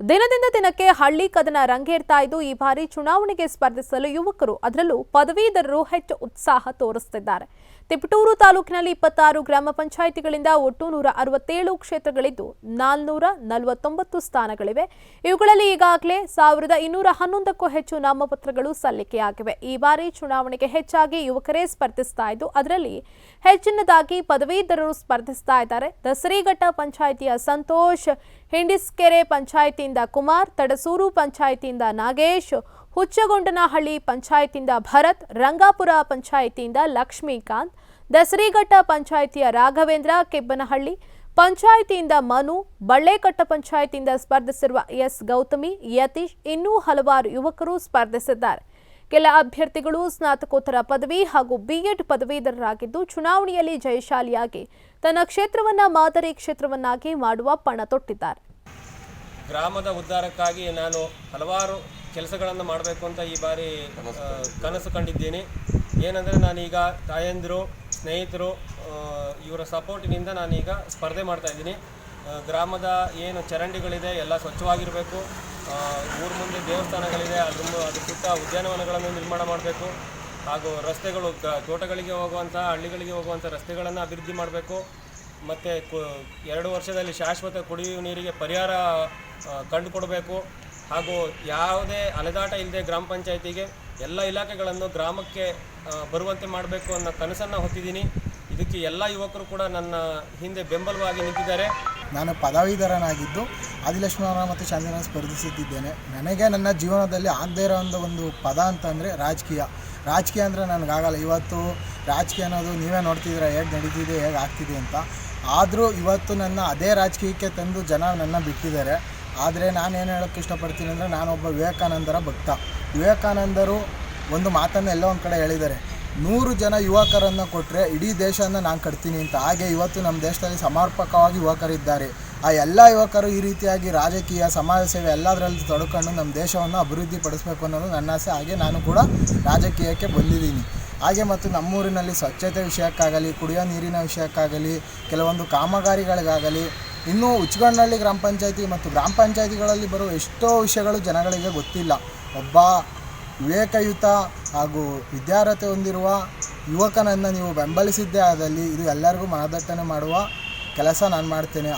ದಿನದಿಂದ ದಿನಕ್ಕೆ ಹಳ್ಳಿ ಕದನ ರಂಗೇರ್ತಾ ಇದ್ದು, ಈ ಬಾರಿ ಚುನಾವಣೆಗೆ ಸ್ಪರ್ಧಿಸಲು ಯುವಕರು ಅದರಲ್ಲೂ ಪದವೀಧರರು ಹೆಚ್ಚು ಉತ್ಸಾಹ ತೋರಿಸುತ್ತಿದ್ದಾರೆ ತಿಪಟೂರು ತಾಲೂಕಿನಲ್ಲಿ ಇಪ್ಪತ್ತಾರು ಗ್ರಾಮ ಪಂಚಾಯಿತಿಗಳಿಂದ ಒಟ್ಟು ನೂರ ಅರವತ್ತೇಳು ಕ್ಷೇತ್ರಗಳಿದ್ದು ನಾಲ್ನೂರ ನಲವತ್ತೊಂಬತ್ತು ಸ್ಥಾನಗಳಿವೆ. ಇವುಗಳಲ್ಲಿ ಈಗಾಗಲೇ ಸಾವಿರದ ಇನ್ನೂರ ಹನ್ನೊಂದಕ್ಕೂ ಹೆಚ್ಚು ನಾಮಪತ್ರಗಳು ಸಲ್ಲಿಕೆಯಾಗಿವೆ. ಈ ಬಾರಿ ಚುನಾವಣೆಗೆ ಹೆಚ್ಚಾಗಿ ಯುವಕರೇ ಸ್ಪರ್ಧಿಸ್ತಾ ಇದ್ದು, ಅದರಲ್ಲಿ ಹೆಚ್ಚಿನದಾಗಿ ಪದವೀಧರರು ಸ್ಪರ್ಧಿಸ್ತಾ ಇದ್ದಾರೆ. ದಸರಿಘಟ್ಟ ಪಂಚಾಯಿತಿಯ ಸಂತೋಷ್, ಹಿಂಡಿಸ್ಕೆರೆ ಪಂಚಾಯಿತಿಯಿಂದ ಕುಮಾರ್, ತಡಸೂರು ಪಂಚಾಯಿತಿಯಿಂದ ನಾಗೇಶ್ ಹುಚ್ಚಗೊಂಡನಹಳ್ಳಿ ಪಂಚಾಯತಿಯಿಂದ ಭರತ್, ರಂಗಾಪುರ ಪಂಚಾಯಿತಿಯಿಂದ ಲಕ್ಷ್ಮೀಕಾಂತ್, ದಸರಿಘಟ್ಟ ಪಂಚಾಯಿತಿಯ ರಾಘವೇಂದ್ರ, ಕೆಬ್ಬನಹಳ್ಳಿ ಪಂಚಾಯಿತಿಯಿಂದ ಮನು, ಬಳ್ಳೇಕಟ್ಟ ಪಂಚಾಯಿತಿಯಿಂದ ಸ್ಪರ್ಧಿಸಿರುವ ಎಸ್ ಗೌತಮಿ, ಯತೀಶ್ ಇನ್ನೂ ಹಲವಾರು ಯುವಕರು ಸ್ಪರ್ಧಿಸಿದ್ದಾರೆ. ಕೆಲ ಅಭ್ಯರ್ಥಿಗಳು ಸ್ನಾತಕೋತ್ತರ ಪದವಿ ಹಾಗೂ ಬಿಎಡ್ ಪದವೀಧರರಾಗಿದ್ದು ಚುನಾವಣೆಯಲ್ಲಿ ಜಯಶಾಲಿಯಾಗಿ ತನ್ನ ಕ್ಷೇತ್ರವನ್ನ ಮಾದರಿ ಕ್ಷೇತ್ರವನ್ನಾಗಿ ಮಾಡುವ ಪಣ ತೊಟ್ಟಿದ್ದಾರೆ. ಗ್ರಾಮದ ಉದ್ಧಾರಕ್ಕಾಗಿ ನಾನು ಹಲವಾರು ಕೆಲಸಗಳನ್ನು ಮಾಡಬೇಕು ಅಂತ ಈ ಬಾರಿ ಕನಸು ಕಂಡಿದ್ದೀನಿ. ಏನಂದರೆ ನಾನೀಗ ತಾಯಂದಿರು, ಸ್ನೇಹಿತರು ಇವರ ಸಪೋರ್ಟಿನಿಂದ ನಾನೀಗ ಸ್ಪರ್ಧೆ ಮಾಡ್ತಾ ಇದ್ದೀನಿ. ಗ್ರಾಮದ ಏನು ಚರಂಡಿಗಳಿದೆ, ಎಲ್ಲ ಸ್ವಚ್ಛವಾಗಿರಬೇಕು. ಊರ ಮುಂದೆ ದೇವಸ್ಥಾನಗಳಿದೆ, ಅದ್ರ ಅದ್ರ ಸುತ್ತ ಉದ್ಯಾನವನಗಳನ್ನು ನಿರ್ಮಾಣ ಮಾಡಬೇಕು. ಹಾಗೂ ರಸ್ತೆಗಳು ತೋಟಗಳಿಗೆ ಹೋಗುವಂಥ, ಹಳ್ಳಿಗಳಿಗೆ ಹೋಗುವಂಥ ರಸ್ತೆಗಳನ್ನು ಅಭಿವೃದ್ಧಿ ಮಾಡಬೇಕು. ಮತ್ತು ಎರಡು ವರ್ಷದಲ್ಲಿ ಶಾಶ್ವತ ಕುಡಿಯುವ ನೀರಿಗೆ ಪರಿಹಾರ ಕಂಡುಕೊಡಬೇಕು ಹಾಗೂ ಯಾವುದೇ ಅಲೆದಾಟ ಇಲ್ಲದೆ ಗ್ರಾಮ ಪಂಚಾಯತಿಗೆ ಎಲ್ಲ ಇಲಾಖೆಗಳನ್ನು ಗ್ರಾಮಕ್ಕೆ ಬರುವಂತೆ ಮಾಡಬೇಕು ಅನ್ನೋ ಕನಸನ್ನು ಹೊತ್ತಿದ್ದೀನಿ. ಇದಕ್ಕೆ ಎಲ್ಲ ಯುವಕರು ಕೂಡ ನನ್ನ ಹಿಂದೆ ಬೆಂಬಲವಾಗಿ ನಿಂತಿದ್ದಾರೆ. ನಾನು ಪದವೀಧರನಾಗಿದ್ದು ಆದಿಲಕ್ಷ್ಮೀವರ ಮತ್ತು ಶಾಂತಿನ ಸ್ಪರ್ಧಿಸುತ್ತಿದ್ದೇನೆ. ನನಗೆ ನನ್ನ ಜೀವನದಲ್ಲಿ ಆಗದೇ ಇರೋ ಒಂದು ಪದ ಅಂತಂದರೆ ರಾಜಕೀಯ. ರಾಜಕೀಯ ಅಂದರೆ ನನಗಾಗಲ್ಲ ಇವತ್ತು ರಾಜಕೀಯ ಅನ್ನೋದು ನೀವೇ ನೋಡ್ತಿದ್ದೀರ, ಹೇಗೆ ನಡೀತಿದೆ, ಹೇಗೆ ಆಗ್ತಿದೆ ಅಂತ. ಆದರೂ ಇವತ್ತು ನನ್ನ ಅದೇ ರಾಜಕೀಯಕ್ಕೆ ತಂದು ಜನ ನನ್ನ ಬಿಟ್ಟಿದ್ದಾರೆ. ಆದರೆ ನಾನು ಏನು ಹೇಳೋಕ್ಕೆ ಇಷ್ಟಪಡ್ತೀನಿ ಅಂದರೆ ನಾನೊಬ್ಬ ವಿವೇಕಾನಂದರ ಭಕ್ತ. ವಿವೇಕಾನಂದರು ಒಂದು ಮಾತನ್ನು ಎಲ್ಲೋ ಒಂದು ಕಡೆ ಹೇಳಿದ್ದಾರೆ. ನೂರು ಜನ ಯುವಕರನ್ನು ಕೊಟ್ಟರೆ ಇಡೀ ದೇಶನ ನಾನು ಕಟ್ತೀನಿ ಅಂತ. ಹಾಗೆ ಇವತ್ತು ನಮ್ಮ ದೇಶದಲ್ಲಿ ಸಮರ್ಪಕವಾಗಿ ಯುವಕರಿದ್ದಾರೆ. ಆ ಎಲ್ಲ ಯುವಕರು ಈ ರೀತಿಯಾಗಿ ರಾಜಕೀಯ, ಸಮಾಜ ಸೇವೆ ಎಲ್ಲದರಲ್ಲಿ ತೊಡ್ಕೊಂಡು ನಮ್ಮ ದೇಶವನ್ನು ಅಭಿವೃದ್ಧಿ ಪಡಿಸಬೇಕು ಅನ್ನೋದು ನನ್ನ ಆಸೆ. ಹಾಗೆ ನಾನು ಕೂಡ ರಾಜಕೀಯಕ್ಕೆ ಬಂದಿದ್ದೀನಿ. ಹಾಗೆ ಮತ್ತು ನಮ್ಮೂರಿನಲ್ಲಿ ಸ್ವಚ್ಛತೆ ವಿಷಯಕ್ಕಾಗಲಿ, ಕುಡಿಯೋ ನೀರಿನ ವಿಷಯಕ್ಕಾಗಲಿ, ಕೆಲವೊಂದು ಕಾಮಗಾರಿಗಳಿಗಾಗಲಿ ಇನ್ನೂ ಉಚ್ಚಗಣ್ಣಹಳ್ಳಿ ಗ್ರಾಮ ಪಂಚಾಯತಿ ಮತ್ತು ಗ್ರಾಮ ಪಂಚಾಯತಿಗಳಲ್ಲಿ ಬರುವ ಎಷ್ಟೋ ವಿಷಯಗಳು ಜನಗಳಿಗೆ ಗೊತ್ತಿಲ್ಲ. ಒಬ್ಬ ವಿವೇಕಯುತ ಹಾಗೂ ವಿದ್ಯಾರ್ಹತೆ ಹೊಂದಿರುವ ಯುವಕನನ್ನು ನೀವು ಬೆಂಬಲಿಸಿದ್ದೇ ಆದಲ್ಲಿ ಇದು ಎಲ್ಲರಿಗೂ ಮನದಟ್ಟಣೆ ಮಾಡುವ ಕೆಲಸ ನಾನು ಮಾಡ್ತೇನೆ.